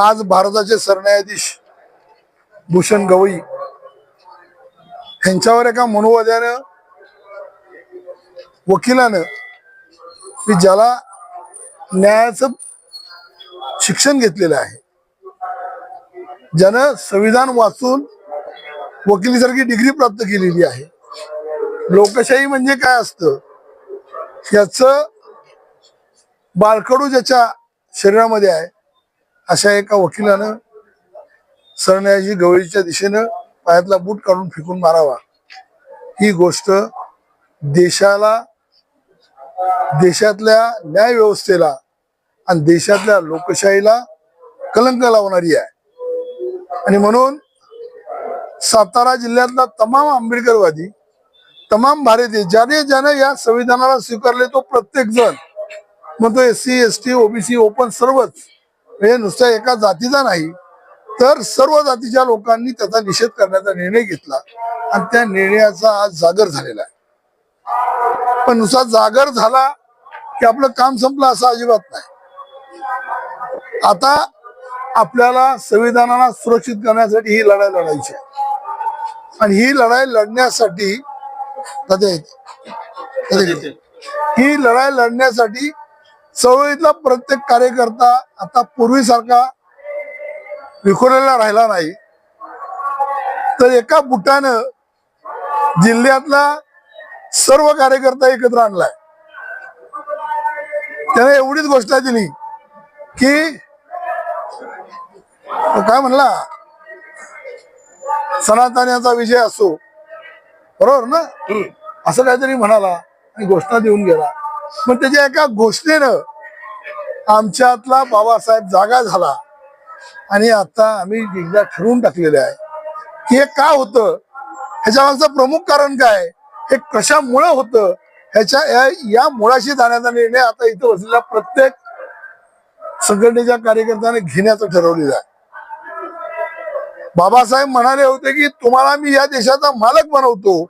आज भारताचे सरन्यायाधीश भूषण गवई यांच्यावर एका मनोवाद्यानं वकिलानं की ज्याला न्यायाचं शिक्षण घेतलेलं आहे. ज्यानं संविधान वाचून वकिलीसारखी डिग्री प्राप्त केलेली आहे. लोकशाही म्हणजे काय असतं? याच बाळकडू ज्याच्या शरीरामध्ये आहे अशा एका वकिलानं सरन्यायाधी गवळीच्या दिशेनं पायातला बूट काढून फेकून मारावा. ही गोष्ट देशाला देशातल्या न्याय व्यवस्थेला आणि देशातल्या लोकशाहीला कलंक लावणारी आहे. आणि म्हणून सातारा जिल्ह्यातला तमाम आंबेडकरवादी तमाम भारतीय ज्याने ज्याने या संविधानाला स्वीकारले तो प्रत्येक जण मग तो S C S T OBC open सर्वच म्हणजे नुसत्या एका जातीचा नाही तर सर्व जातीच्या लोकांनी त्याचा निषेध करण्याचा निर्णय घेतला. आणि त्या निर्णयाचा आज जागर झालेला आहे. पण नुसता जागर झाला की आपलं काम संपलं असं अजिबात नाही. आता आपल्याला संविधानाला सुरक्षित करण्यासाठी ही लढाई लढायची आहे. आणि ही लढाई लढण्यासाठी ही लढाई लढण्यासाठी चळवळीतला प्रत्येक कार्यकर्ता आता पूर्वीसारखा विखुरलेला राहिला नाही. तर एका बुटानं जिल्ह्यातला सर्व कार्यकर्ता एकत्र आणलाय. त्याने एवढीच गोष्ट दिली की काय म्हणला? सनातन्याचा विजय असो. बरोबर ना? असं काहीतरी म्हणाला आणि घोषणा देऊन गेला. मग त्याच्या एका घोषणेनं आमच्यातला बाबासाहेब जागा झाला. आणि आता आम्ही एकदा ठरवून टाकलेले आहे. की हे का होतं? ह्याच्या प्रमुख कारण काय? हे कशामुळं होतं? ह्याच्या या- या मुळाशी जाण्याचा निर्णय आता इथं बसलेल्या प्रत्येक संघटनेच्या कार्यकर्त्याने घेण्याचं ठरवलेलं आहे. बाबासाहेब म्हणाले होते की तुम्हाला मी या देशाचा मालक बनवतो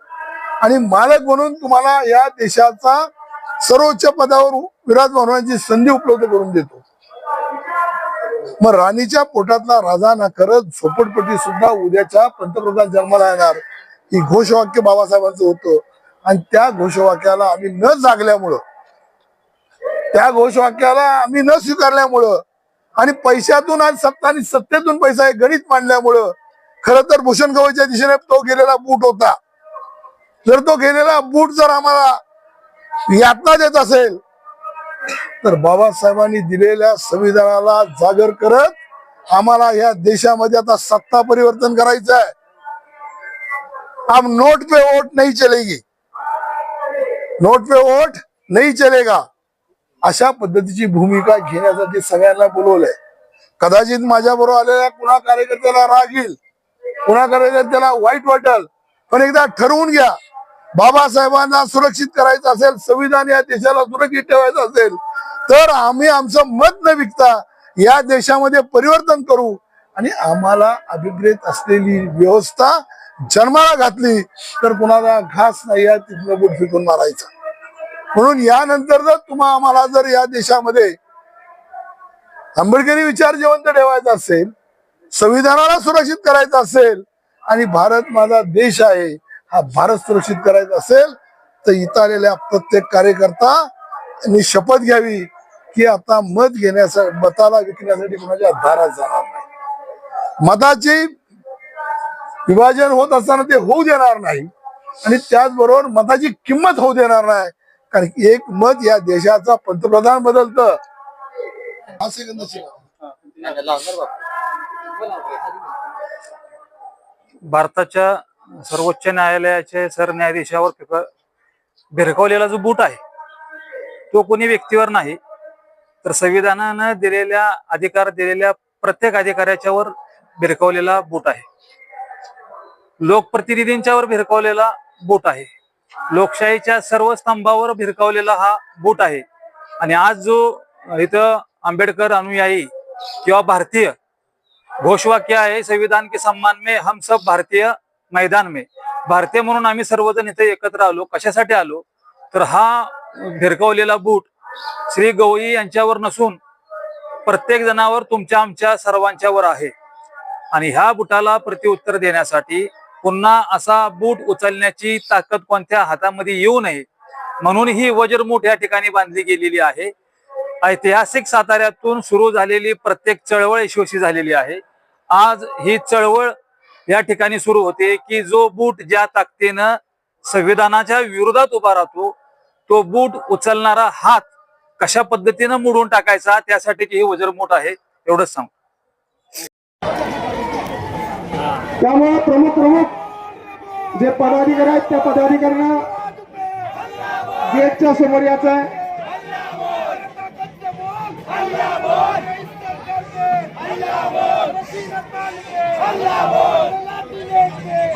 आणि मालक बनवून तुम्हाला या देशाचा सर्वोच्च पदावर विराजमान होण्याची संधी उपलब्ध करून देतो. मग राणीच्या पोटातला राजा ना करत झोपडपट्टी सुद्धा उद्याच्या पंतप्रधान जन्माला येणार. ही घोषवाक्य बाबासाहेबांचं होतं. आणि त्या घोषवाक्याला आम्ही न जागल्यामुळं त्या घोषवाक्याला आम्ही न स्वीकारल्यामुळं आणि पैशातून आणि सत्ता आणि सत्तेतून पैसा हे गणित मांडल्यामुळं खर तर भूषण गवईच्या दिशेने तो गेलेला बूट होता. जर तो गेलेला बूट जर आम्हाला यातना देत असेल. तर बाबासाहेबांनी दिलेल्या संविधानाला जागर करत आम्हाला या देशामध्ये आता सत्ता परिवर्तन करायचं आहे. हम नोट पे वोट नहीं चलेगी. नोट पे वोट नहीं चलेगा. अशा पद्धतीची भूमिका घेण्यासाठी सगळ्यांना बोलवलंय. कदाचित माझ्या बरोबर आलेल्या कुणा कार्यकर्त्याला राग येईल कुणा कार्यकर्त्याला वाईट वाटेल पण एकदा ठरवून घ्या. बाबासाहेबांना सुरक्षित करायचं असेल संविधान या देशाला सुरक्षित ठेवायचं असेल तर आम्ही आमचं मत न विकता या देशामध्ये परिवर्तन करू. आणि आम्हाला अभिप्रेत असलेली व्यवस्था जन्माला घातली तर कुणाला घास नाही आहे तिथनं बोट फिकून मारायचा. म्हणून यानंतर जर तुम्हा आम्हाला जर या देशामध्ये आंबेडकरी विचार जिवंत ठेवायचा असेल संविधानाला सुरक्षित करायचं असेल आणि भारत माझा देश आहे हा भारत सुरक्षित करायचा असेल तर इथं आलेल्या प्रत्येक कार्यकर्ता यांनी शपथ घ्यावी की आता मत घेण्यासाठी मताला विकण्यासाठी कोणाच्या दारात जाणार नाही. मताची विभाजन होत असताना ते होऊ देणार नाही. आणि त्याचबरोबर मताची किंमत होऊ देणार नाही. कारण एक मत या देशाचा पंतप्रधान बदलत. हा सेकंद भारताच्या सर्वोच्च न्यायालयाचे सरन्यायाधीशावर फिक- भिरकवलेला जो बूट आहे तो कोणी व्यक्तीवर नाही. तर संविधानानं दिलेल्या अधिकार दिलेल्या प्रत्येक अधिकाऱ्याच्यावर भिरकवलेला बूट आहे. लोकप्रतिनिधींच्यावर भिरकवलेला बूट आहे. लोकशाहीच्या सर्व स्तंभावर भिरकावलेला हा बूट आहे. आणि आज जो इथं आंबेडकर अनुयायी किंवा भारतीय घोषवाक्य आहे संविधान के सम्मान में हम सब भारतीय मैदान में. भारतीय म्हणून आम्ही सर्वजण इथे एकत्र आलो. कशासाठी आलो? तर हा भिरकवलेला बूट श्री गवई यांच्यावर नसून प्रत्येक जणावर तुमच्या आमच्या सर्वांच्यावर आहे. आणि ह्या बुटाला प्रतिउत्तर देण्यासाठी पुन्हा असा बूट उचलण्याची ताकद कोणत्या हातामध्ये येऊ नये म्हणून ही वज्रमूठ या ठिकाणी बांधली गेलेली आहे. ऐतिहासिक साताऱ्यातून सुरू झालेली प्रत्येक चळवळ यशस्वी झालेली आहे. आज ही चळवळ या ठिकाणी सुरू होते की जो बूट ज्या ताकदीनं संविधानाच्या विरोधात उभा राहतो तो बूट उचलणारा हात कशा पद्धतीनं मोडून टाकायचा त्यासाठीची ही वज्रमूठ आहे एवढंच सांग. त्यामुळे प्रमुख प्रमुख जे पदाधिकारी आहेत त्या पदाधिकाऱ्यांना गेटच्या समोर यायचं आहे.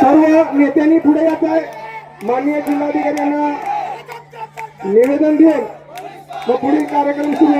सर्व नेत्यांनी पुढे यायचं आहे माननीय जिल्हाधिकारी यांना निवेदन देऊन व पुढील कार्यक्रम सुरू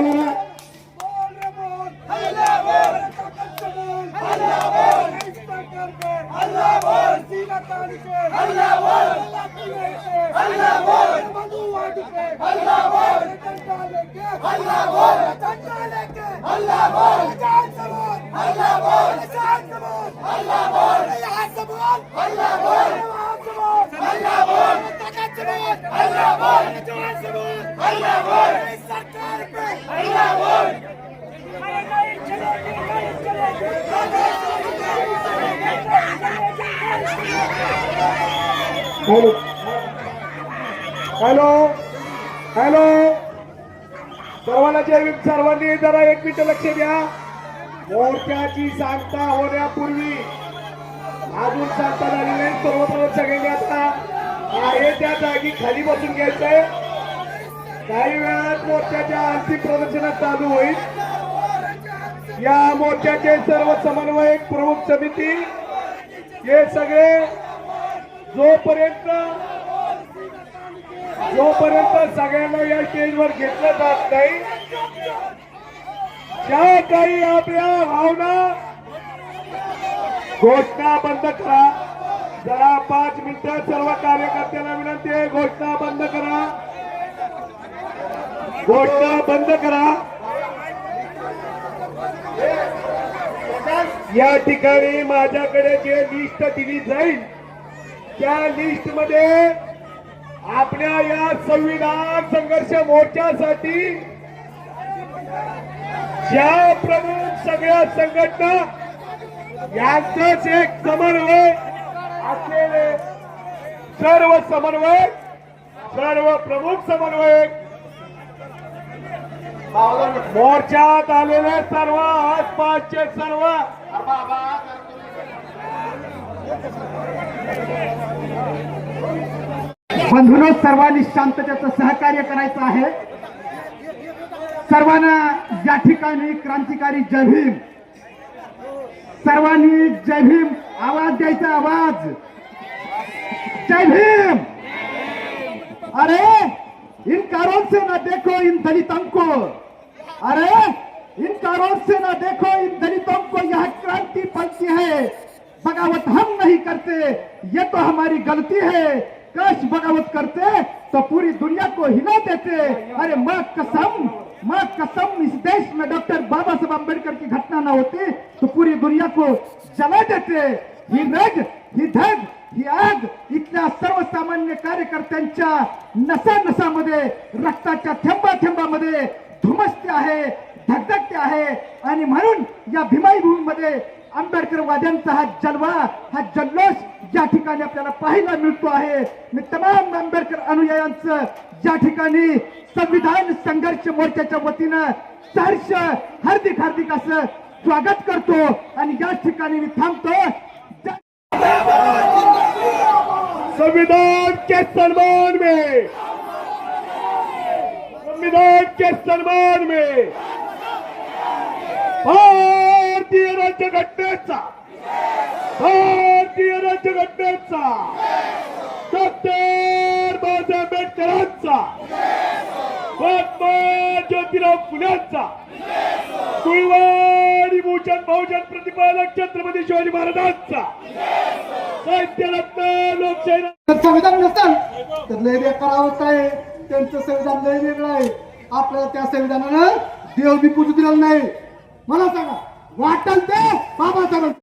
हॅलो हॅलो हॅलो जय सर्वांनी जरा एक मिनिट लक्ष द्या. मोर्चाची सांगता होण्यापूर्वी अजून सांगता झाली नाही सर्वप्रथम सगळ्यांनी आता आहे त्या जागी खाली बसून घ्यायचंय. काही वेळात मोर्चाच्या अंतिम प्रदर्शनात चालू होईल. या मोर्चाचे सर्व समन्वयक प्रमुख समिती हे सगळे जोपर्यंत जोपर्यंत सगळ्यांना या स्टेजवर घेतलं जात नाही ज्या काही आपल्या भावना घोषणा बंद करा. जरा पाच मिनिटं सर्व कार्यकर्त्यांना विनंती आहे घोषणा बंद करा. घोषणा बंद करा. या ठिकाणी माझ्याकडे जे लिस्ट दिली जाईल त्या लिस्टमध्ये आपल्या या संविधान संघर्ष मोर्चासाठी ज्या प्रमुख सगळ्या संघटना यांचंच एक समन्वय असलेले सर्व समन्वय सर्व प्रमुख समन्वय. मोर्चात आलेले सर्व आसपासचे सर्व. बंधूंनो सर्वांनी शांततेचं सहकार्य करायचं आहे. सर्वांना या ठिकाणी क्रांतिकारी जय भीम. सर्वांनी जय भीम. आवाज़ द्यायचा आवाज़. जय भीम. अरे, इन कारों से न देखो इन दलितों को. अरे, इन कारों से न देखो इन दलितों को. यह क्रांति पलती है. बगावत हम नहीं करते. ये तो हमारी गलती है. कश बगावत करते तो पूरी दुनिया को हिला देते. अरे, माँ कसम माँ कसम, इस देश में डॉक्टर बाबा साहब अंबेडकर की घटना ना होती. पूरी दुनिया को जला देते. ही रग ही धग ही आग इथल्या सर्वसामान्य कार्यकर्त्यांच्या नसा नसामध्ये रक्ताच्या थेंबा थेंबामध्ये धुमसते आहे धगधगते आहे. आणि म्हणून या भीमाई भूमीमध्ये आंबेडकर वाद्यांचा हा जलवा हा जल्लोष ज्या ठिकाणी आपल्याला पाहायला मिळतो आहे. मी तमाम आंबेडकर अनुयायांचं ज्या ठिकाणी संविधान संघर्ष मोर्चाच्या वतीनं सहर्ष हार्दिक हार्दिक असं स्वागत करतो आणि याच ठिकाणी मी थांबतो संविधान के सन्मान में. संविधान के सन्मान में. भारतीय राज्यघटनेचा. भारतीय राज्यघटनेचा. डॉक्टर बाबासाहेब आंबेडकरांचा. महात्मा ज्योतिराव फुल्यांचा कुळवा भूषण बहुजन प्रतिपादक छत्रपती शिवाजी महाराजांचा. साहित्यरत्न लोकशाही संविधान नसेल तर लय बेकार आहे. त्यांचं संविधान लय वेगळं आहे. आपल्याला त्या संविधानानं देव बी पूजू दिलेलं नाही. मला सांगा वाटल ते बाबासाहेब